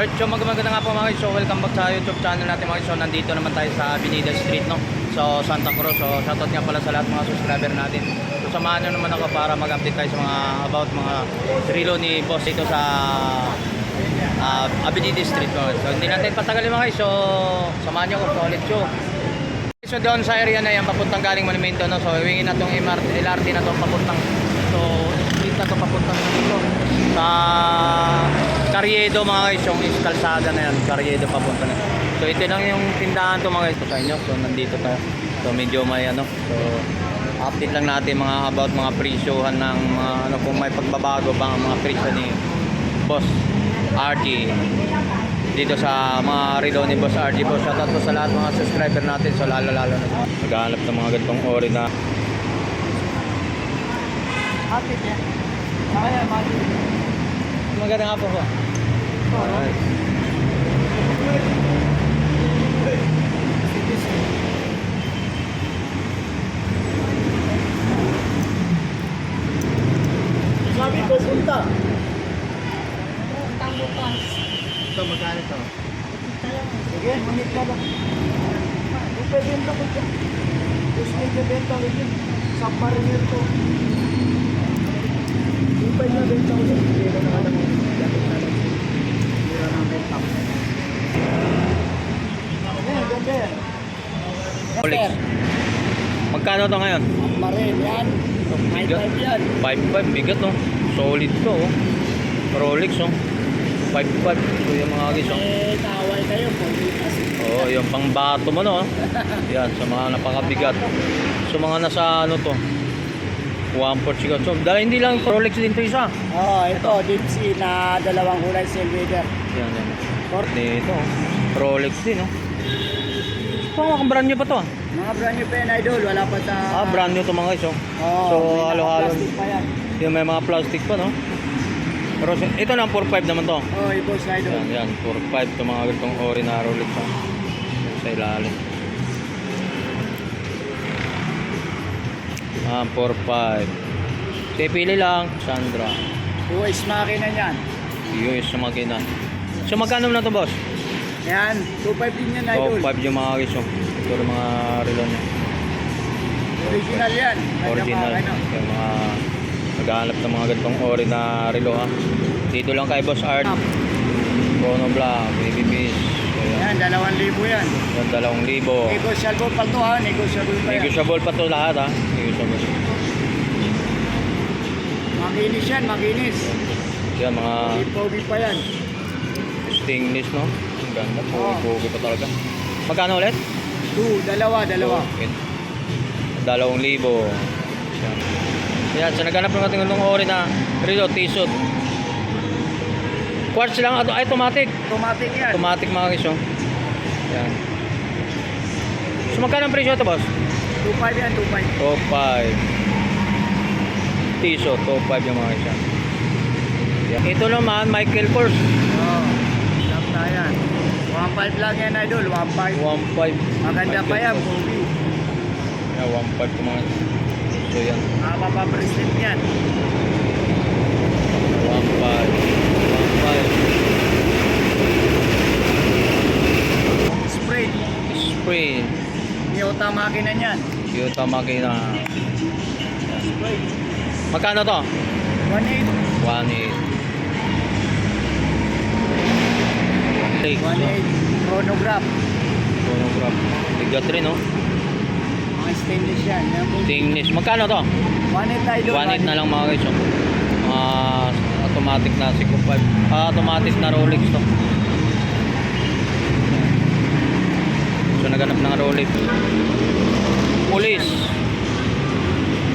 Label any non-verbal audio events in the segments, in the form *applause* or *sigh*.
Alright, so magandang nga po mga guys. So welcome back sa YouTube channel natin mga guys. So nandito naman tayo sa Avenida Street no. So Santa Cruz. So shoutout nga pala sa lahat mga subscriber natin. So samahan nyo naman ako para mag-update tayo sa mga about mga relo ni boss dito sa uh, Avenida Street no. So hindi natin patagalin mga guys. So samahan nyo ako sa ulit show. So doon sa area na yan, papuntang galing Monumento, no? So iwingin na itong MRT, LRT na to papuntang, so street na to papuntang dito. Sa Carriedo mga guys, yung kalsada na yan, Carriedo papunta na. So ito lang yung tindahan to mga guys sa inyo. So nandito tayo. So medyo may ano, so update lang natin mga about mga presyohan ng mga ano kung may pagbabago ba ang mga presyo ni Boss RG dito sa mga relo ni Boss RG po. Shoutout po sa lahat mga subscriber natin. So lalo lalo na naghahanap ng mga ganitong ori na Happy niya. Kaya, mali. maganda nga po po. Alright. Sabi ko, punta. Ito magkano ito? Sige, manit ka. Kung pwede ko dyan. Gusto niya benta ko dyan. Submariner to. Kung pwede na benta ko dyan. Hindi ko na dapat lang. Hindi na lang benta ko. Rolex. Magkano to ngayon? Submarine yan. High Bigat. five yan. 5.5 bigat no. Solid to oh. Rolex oh. 5.5 so yung mga guys oh. Eh, kaaway kayo. Pagkitas. Oh, yung pang bato mo no. *laughs* Yan sa mga napakabigat. So mga nasa ano to. 1.4 siguro. So dahil hindi lang Rolex din to isa. Oh, ito, deep sea na dalawang kulay silver. Yan yan. Or, Dito oh. Rolex din oh. Parang brand new pa to. ah. mga brand new pen idol, wala pa sa... Ah, brand new to mga guys oh. Oh, So, halo-halo. pa yan. Yung may mga plastic pa no. Pero ito na 4.5 naman to. Oh, i-boss idol. Yan, yan. 4.5 to mga ganitong ori na Rolex. Yan Sa ilalim. Ah, 4.5. Sige, pili lang. Sandra. US makina niyan. US makina. So, magkano na to boss? Yan, 2.5 din yan idol. 4.5 yung mga oh. Ito yung mga relo niya. Original yan. Original. ano. Yung mga naghahanap ng mga ganitong ori na relo ha. Dito lang kay Boss Art. Chrono Black, Baby Yan, 2,000 yan. Yan, dalawang libo. Negotiable pa to ha, negotiable pa yan. Negotiable pa to lahat ha. Negotiable. Makinis yan, makinis. Yan mga Pogi pa yan. stainless no. Ang ganda. Oo. Pogi pa talaga. Magkano ulit? 2, dalawa, dalawa. Okay. Dalawang libo. Yan. Yan. So naghanap ng ating ng ori na relo, t-shirt. Quartz lang. Ito ay automatic. Automatic yan. Automatic mga guys. Yan. So magkano ang presyo ito boss? 2.5 yan, 2.5. Top 5. T-shirt, top 5 yung mga guys. yan. Ito naman, Michael Kors. Oh, lang na yan. 1.5 lang yan idol, 1.5. 1.5. Maganda pa yan, pogi. Yeah, 1.5 yung mga So yan. Mama pa bracelet yan. 1.5. Spray. 1.5. Spray. Toyota makina niyan. Toyota makina. Magkano to? 1.8. 1.8. 1.8. 1.8. Chronograph. Phonograph. Bigat rin, no? Mga stainless yan. Stainless. Magkano to? 1.8 idol. 1.8 na lang mga guys. oh. Ah, automatic na 6.5. Ah, automatic na Rolex to. So naganap ng Rolex. Police.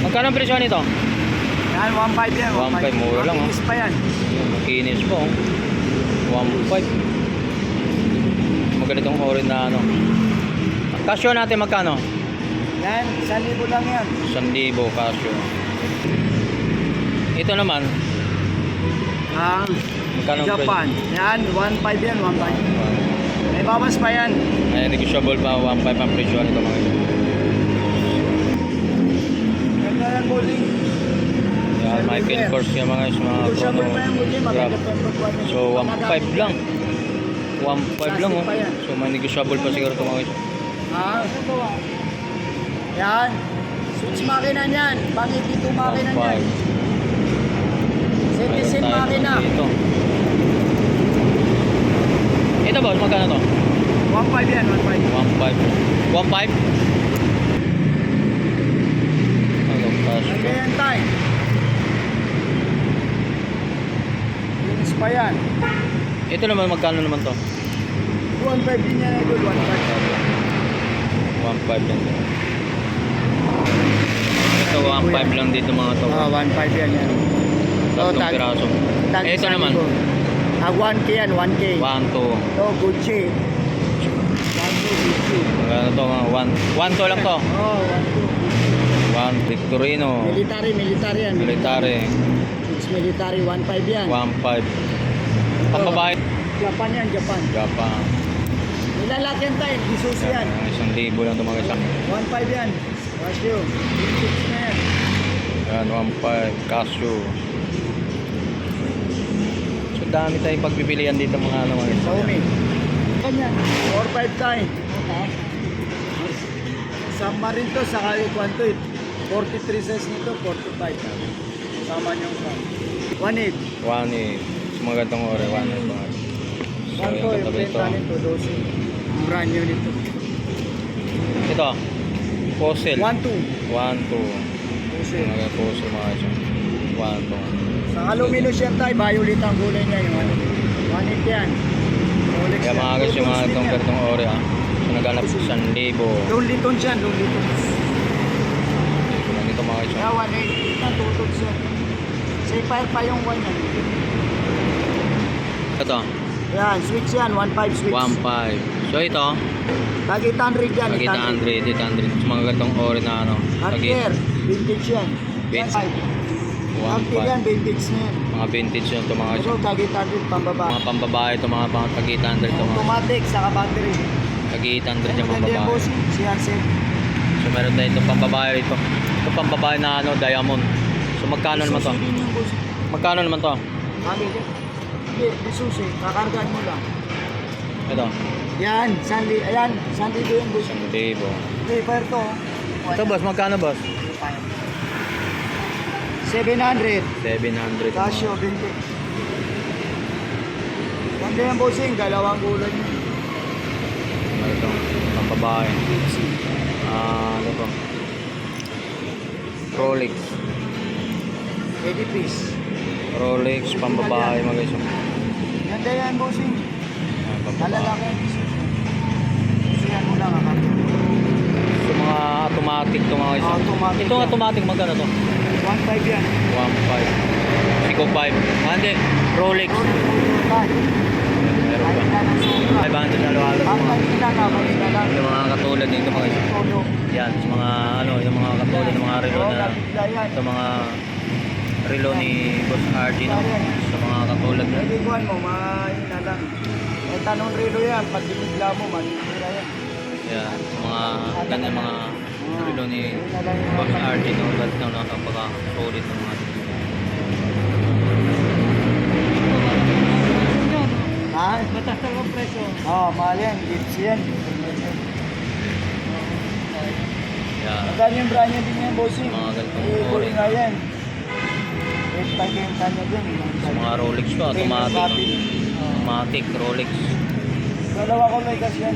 Magkano ang presyo nito? Yan, 1.5 yan. 1.5, mura lang, Makinis pa yan. Makinis po. oh. 1.5. Maganitong ori na ano. Casio natin magkano? Yan, 1,000 lang yan. 1,000 Casio. Ito naman, ang Japan. Yan, 1.5 yan, 1.5. May babas pa yan. Ay, negotiable pa 1.5 ang presyo nito mga ito. Ganda yan, bossing. Yan, Michael Kors yung mga mga pagkuhan niya. So, 1.5 lang. 1.5 lang oh. So may negotiable pa siguro ito mga guys. Ah, yan. Switch makina niyan. Bakit dito makina niyan? 1.5. Citizen Meron tayo makina. Dito. Ito boss, magkano to? 1.5 yan, 1.5. 1.5. 1.5? Ano, cash. Nandiyan tayo. Linis pa yan. Ito naman, magkano naman to? 1.5 din yan, idol. 1.5. 1.5 lang din. Ito, 1.5 lang dito mga to. Ah, 1.5 yan yan. Tatlong piraso. Eh, ito naman. Ah, 1K yan, 1K. 1 to. Oh, Gucci. 1 Gucci. Magkano to mga 1. 1 to lang to. Oh, 1 1 Victorino. Military, military yan. Military. It's military, 1.5 yan. 1.5. Pambabae. Japan yan, Japan. Japan. Nilalagyan tayo, Jesus yan. Ang isang libo lang ito mga isa. 1.5 yan. Casio. 6 na yan. Yan, 1.5. Casio. So dami tayong pagpipilian dito mga ano mga isa. Xiaomi. Kanya, 4.5 tayo. Submarine to, saka yung kwanto eh. 43 size nito, 45. Sama niyong. 1.8. 1 eh. So mga gantong ore. 1 eh. mga. So Kwanto, yung yung katabi ito. nito, 12. Ang brand new nito. Ito. Fossil. 1.2. 1, 2. Pusi. Mga fossil mga isa. 1, 2. Sa aluminum yan tayo, violet ang kulay niya yung ano. 1.8 yan. Rolex Kaya mga guys yung mga itong kartong ore ah. So naghanap sa 1,000. Lonely tons yan, lonely tons. Ganito mga guys. Kaya 1.8 na tutuls yan. Sapphire pa yung one yan. Ito. Yan, switch yan, 1.5 switch. 1.5. So ito. Tag 800 yan, 100, 800. So mga gantong ore na ano. Cartier, vintage yan. Vintage. 1.5. Cartier yan, 1.5. vintage na yan. Mga vintage yun ito mga guys. Ito, tag 800 pambaba. Mga pambabae ito mga pang tag 800 ito mga Automatic, saka battery. tag 800 yung Maganda yung pambabae. boss, CR7. So meron tayo itong pambabae ito. Ito pambabae na ano, diamond. So magkano naman to? Yung boss. Magkano naman to? Kali din. Hindi, di susi. Kakargaan mo lang. Ito. Yan, sandi. Ayan, sandi do yung boss. 1,000. Hindi, fire to. oh. Ito boss, magkano boss? 700. 700. Casio, vintage. Ganda yung bossing, dalawang niya. Ano ito? Pambabae. Ah, ano to? Rolex. 80 piece. Rolex, pambabae mga guys. Ganda yan, bossing. Ah, pambabae. Kalalaki. Susiyan mo lang ang kanya. So mga automatic to mga guys. Automatic Ito yan. automatic magkano to? 1.5 yan. 1.5. Pico 5. Ah, hindi. Rolex. Meron pa. na ng sobra. 500 na lang. yung mga katulad dito mga. Yan, sa mga ano, yung mga katulad ng mga relo na sa mga relo ni Boss RG no? Sa mga katulad na. Pwede kuhan mo, mahina lang. Eh, tanong relo yan, pag binigla mo, matitira yan. Yan, mga ganyan mga relo ni Boss RG no? Lahat na nakapaka-solid ng mga Ha? Batas ang presyo. Oo, oh, mahal yan. Gifts yan. yan. Magkano yung brand niya din yan, bossing? Mga ganitong Eh, kuling nga yan. Benta-benta niya din. Sa mga Rolex to, automatic. No? Automatic Rolex. Dalawa ko may kasi yan.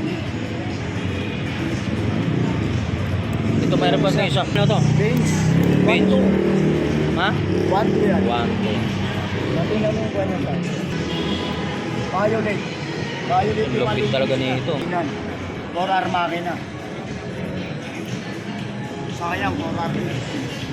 Mayroon pa sa isa. Ano to? Benz. Benz. Ha? 1 yan. 1, Natingnan mo yung kanya sa. Violet. Violet Ang lupit talaga nito. Tingnan. Four hour makina. Sayang, four hour.